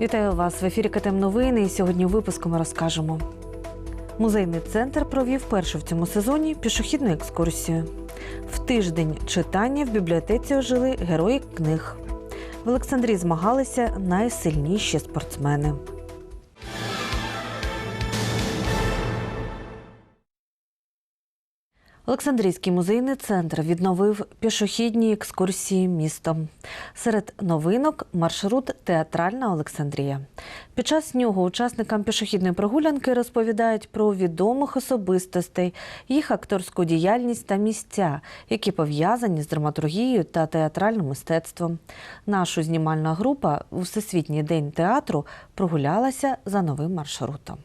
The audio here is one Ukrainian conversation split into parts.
Вітаю вас в ефірі КТМ Новини. І сьогодні у випуску ми розкажемо. Музейний центр провів першу в цьому сезоні пішохідну екскурсію. В тиждень читання в бібліотеці ожили герої книг. В Олександрі змагалися найсильніші спортсмени. Олександрійський музейний центр відновив пішохідні екскурсії містом. Серед новинок маршрут Театральна Олександрія. Під час нього учасникам пішохідної прогулянки розповідають про відомих особистостей, їх акторську діяльність та місця, які пов'язані з драматургією та театральним мистецтвом. Наша знімальна група у Всесвітній день театру прогулялася за новим маршрутом.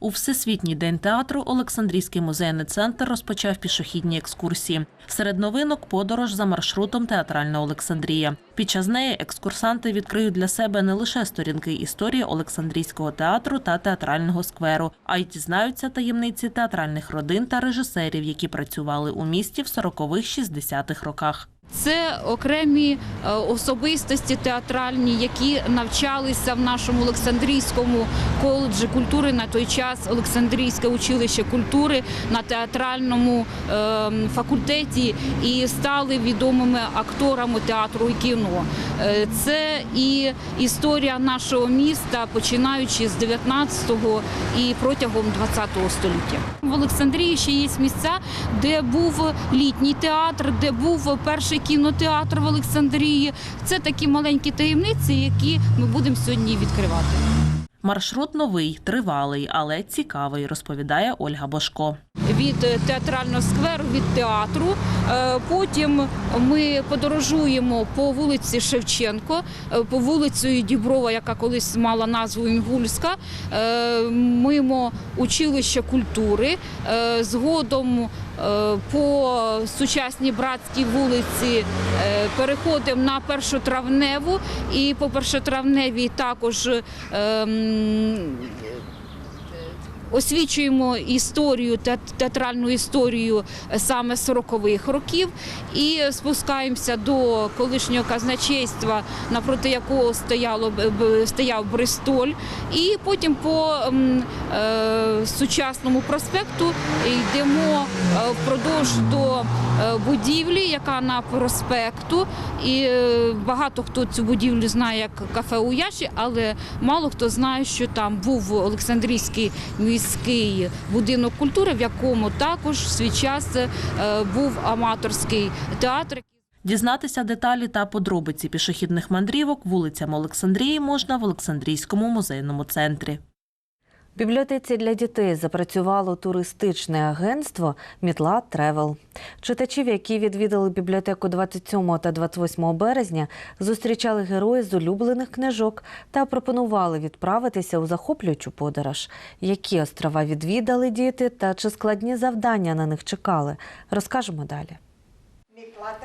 У Всесвітній день театру Олександрійський музейний центр розпочав пішохідні екскурсії. Серед новинок подорож за маршрутом Театральна Олександрія. Під час неї екскурсанти відкриють для себе не лише сторінки історії Олександрійського театру та театрального скверу, а й дізнаються таємниці театральних родин та режисерів, які працювали у місті в 40-х-60-х роках. Це окремі е, особистості театральні, які навчалися в нашому Олександрійському коледжі культури на той час Олександрійське училище культури на театральному е, факультеті і стали відомими акторами театру і кіно. Е, Це і історія нашого міста, починаючи з 19-го і протягом 20-го століття. В Олександрії ще є місця, де був літній театр, де був перший кінотеатр в Олександрії. Це такі маленькі таємниці, які ми будемо сьогодні відкривати. Маршрут новий, тривалий, але цікавий, розповідає Ольга Бошко. від театрального скверу, від театру. Е, Потім ми подорожуємо по вулиці Шевченко, е, по вулицею Діброва, яка колись мала назву Інгульська, е, мимо училища культури. Згодом по сучасній братській вулиці переходимо на першотравневу і по першотравневій також. Освічуємо історію, те- театральну історію е, саме 40-х років і спускаємося до колишнього казначейства, напроти якого стояло стояв Бристоль. І потім по е, сучасному проспекту йдемо е, впродовж до е, будівлі, яка на проспекту. І багато хто цю будівлю знає як кафе у Яші, але мало хто знає, що там був Олександрійський міський будинок культури, в якому також в свій час е, був аматорський театр. Дізнатися деталі та подробиці пішохідних мандрівок вулицями Олександрії можна в Олександрійському музейному центрі. Бібліотеці для дітей запрацювало туристичне агентство Мітла Тревел. Читачів, які відвідали бібліотеку 27 та 28 березня, зустрічали герої з улюблених книжок та пропонували відправитися у захоплюючу подорож. Які острова відвідали діти та чи складні завдання на них чекали, розкажемо далі.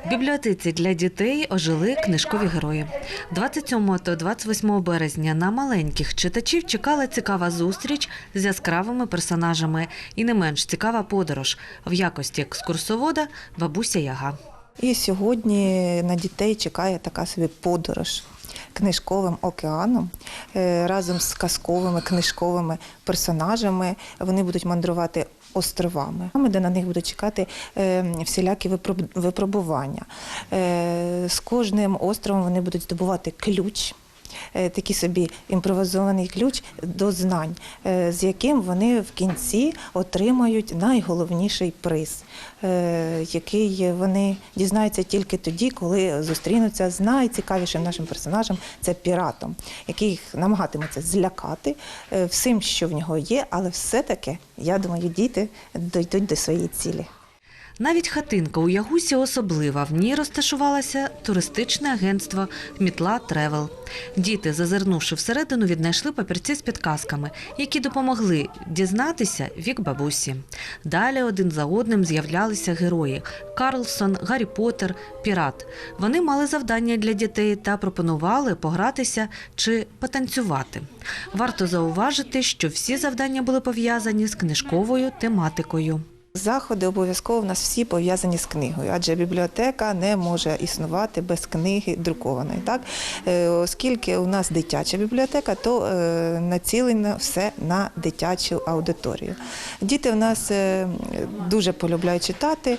В бібліотеці для дітей ожили книжкові герої. 27 та 28 березня на маленьких читачів чекала цікава зустріч з яскравими персонажами і не менш цікава подорож в якості екскурсовода бабуся Яга. І сьогодні на дітей чекає така собі подорож книжковим океаном Е, разом з казковими книжковими персонажами. Вони будуть мандрувати островами, де на них будуть чекати е, всілякі випроб- випробування. Е, З кожним островом вони будуть здобувати ключ. Е, Такий собі імпровізований ключ до знань, е, з яким вони в кінці отримають найголовніший приз, е, який вони дізнаються тільки тоді, коли зустрінуться з найцікавішим нашим персонажем це піратом, який намагатиметься злякати всім, що в нього є, але все-таки, я думаю, діти дійдуть до своєї цілі. Навіть хатинка у Ягусі особлива. В ній розташувалося туристичне агентство Мітла Тревел. Діти, зазирнувши всередину, віднайшли папірці з підказками, які допомогли дізнатися вік бабусі. Далі один за одним з'являлися герої: Карлсон, Гаррі Поттер, Пірат. Вони мали завдання для дітей та пропонували погратися чи потанцювати. Варто зауважити, що всі завдання були пов'язані з книжковою тематикою. Заходи обов'язково в нас всі пов'язані з книгою, адже бібліотека не може існувати без книги друкованої. Так? Е, Оскільки у нас дитяча бібліотека, то е, націлено все на дитячу аудиторію. Діти в нас е, дуже полюбляють читати.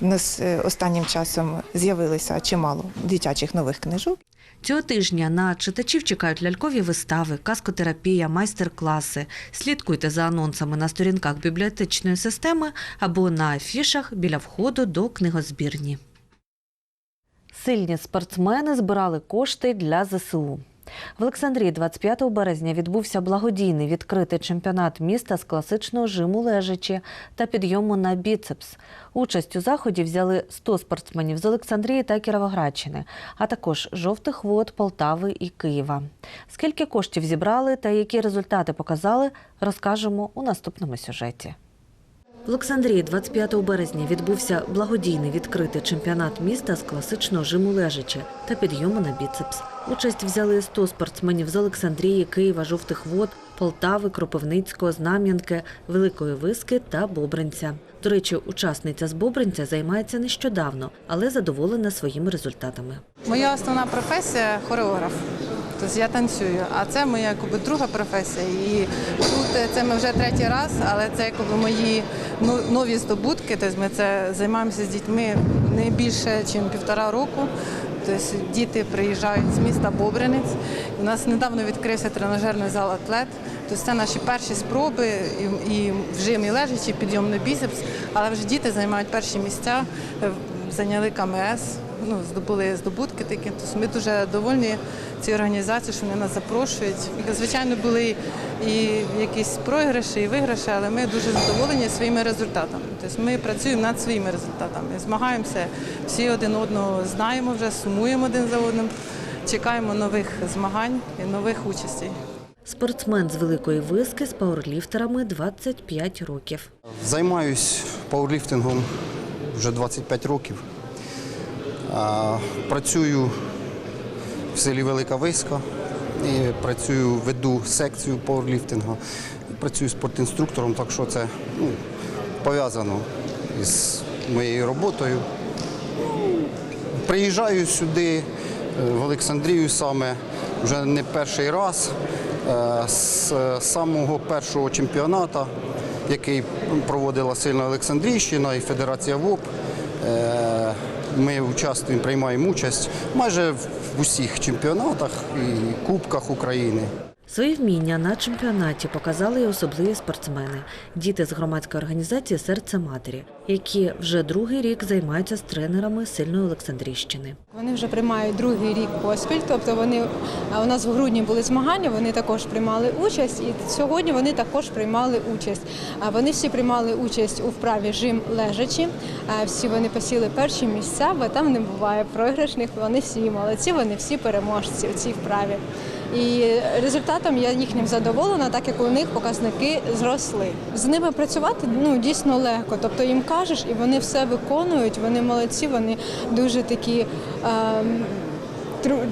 У нас останнім часом з'явилося чимало дитячих нових книжок. Цього тижня на читачів чекають лялькові вистави, казкотерапія, майстер-класи. Слідкуйте за анонсами на сторінках бібліотечної системи або на афішах біля входу до книгозбірні. Сильні спортсмени збирали кошти для ЗСУ. В Олександрії 25 березня відбувся благодійний відкритий чемпіонат міста з класичного жиму лежачі та підйому на біцепс. Участь у заході взяли 100 спортсменів з Олександрії та Кіровоградщини, а також жовтих вод, Полтави і Києва. Скільки коштів зібрали та які результати показали, розкажемо у наступному сюжеті. В Олександрії 25 березня відбувся благодійний відкритий чемпіонат міста з класичного жиму лежачі та підйому на біцепс. Участь взяли 100 спортсменів з Олександрії, Києва, Жовтих Вод, Полтави, Кропивницького, Знам'янки, Великої Виски та Бобринця. До речі, учасниця з Бобринця займається нещодавно, але задоволена своїми результатами. Моя основна професія хореограф. Тобто я танцюю, а це моя якби, друга професія. І тут е, це ми вже третій раз, але це якби, мої ну, нові здобутки. Тобто ми це займаємося з дітьми не більше, ніж півтора року. Тобто діти приїжджають з міста Бобринець. У нас недавно відкрився тренажерний зал атлет. Тобто це наші перші спроби і, і в жимі лежачі, підйом на але вже діти займають перші місця, е, зайняли КМС ну, здобули здобутки такі. Тобто ми дуже довольні цій організації, що вони нас запрошують. Звичайно, були і якісь програші, і виграші, але ми дуже задоволені своїми результатами. Тобто ми працюємо над своїми результатами, змагаємося, всі один одного знаємо вже, сумуємо один за одним, чекаємо нових змагань і нових участей. Спортсмен з Великої Виски з пауерліфтерами 25 років. Займаюсь пауерліфтингом вже 25 років. Працюю в селі Велика Виска і працюю, веду секцію пауерліфтингу. Працюю спортінструктором, так що це ну, пов'язано із моєю роботою. Приїжджаю сюди, е, в Олександрію саме вже не перший раз. Е, З самого першого чемпіонату, який проводила сильна Олександрійщина і Федерація ВОП. Ми участвуємо, приймаємо участь майже в усіх чемпіонатах і кубках України. Свої вміння на чемпіонаті показали і особливі спортсмени – діти з громадської організації Серце матері, які вже другий рік займаються з тренерами сильної Олександрійщини. Вони вже приймають другий рік поспіль, тобто вони у нас в грудні були змагання, вони також приймали участь, і сьогодні вони також приймали участь. Вони всі приймали участь у вправі жим лежачі. Всі вони посіли перші місця, бо там не буває програшних. Вони всі молодці, вони всі переможці у цій вправі. І результатом я їхнім задоволена, так як у них показники зросли. З ними працювати ну дійсно легко. Тобто їм кажеш, і вони все виконують. Вони молодці, вони дуже такі е, тру-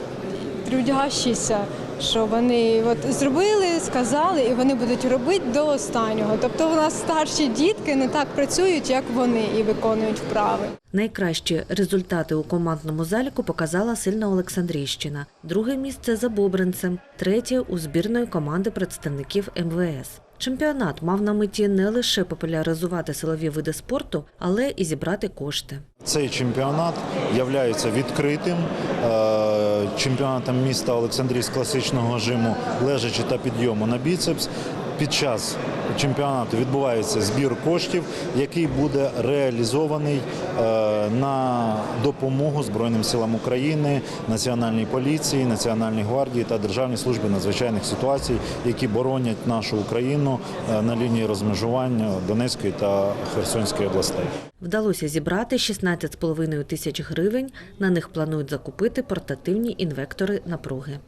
трудящіся. Що вони от зробили, сказали, і вони будуть робити до останнього. Тобто, у нас старші дітки не так працюють, як вони, і виконують вправи. Найкращі результати у командному заліку показала сильна Олександрійщина. Друге місце за Бобринцем, третє у збірної команди представників МВС. Чемпіонат мав на меті не лише популяризувати силові види спорту, але і зібрати кошти. Цей чемпіонат є відкритим е, чемпіонатом міста Олександрії з класичного жиму лежачі та підйому на біцепс. Під час чемпіонату відбувається збір коштів, який буде реалізований е, на допомогу Збройним силам України, Національній поліції, Національній гвардії та Державній службі надзвичайних ситуацій, які боронять нашу Україну е, на лінії розмежування Донецької та Херсонської областей. Вдалося зібрати 16,5 тисяч гривень. На них планують закупити портативні інвектори напруги.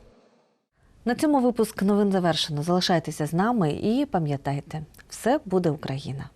На цьому випуск новин завершено. Залишайтеся з нами і пам'ятайте, все буде Україна.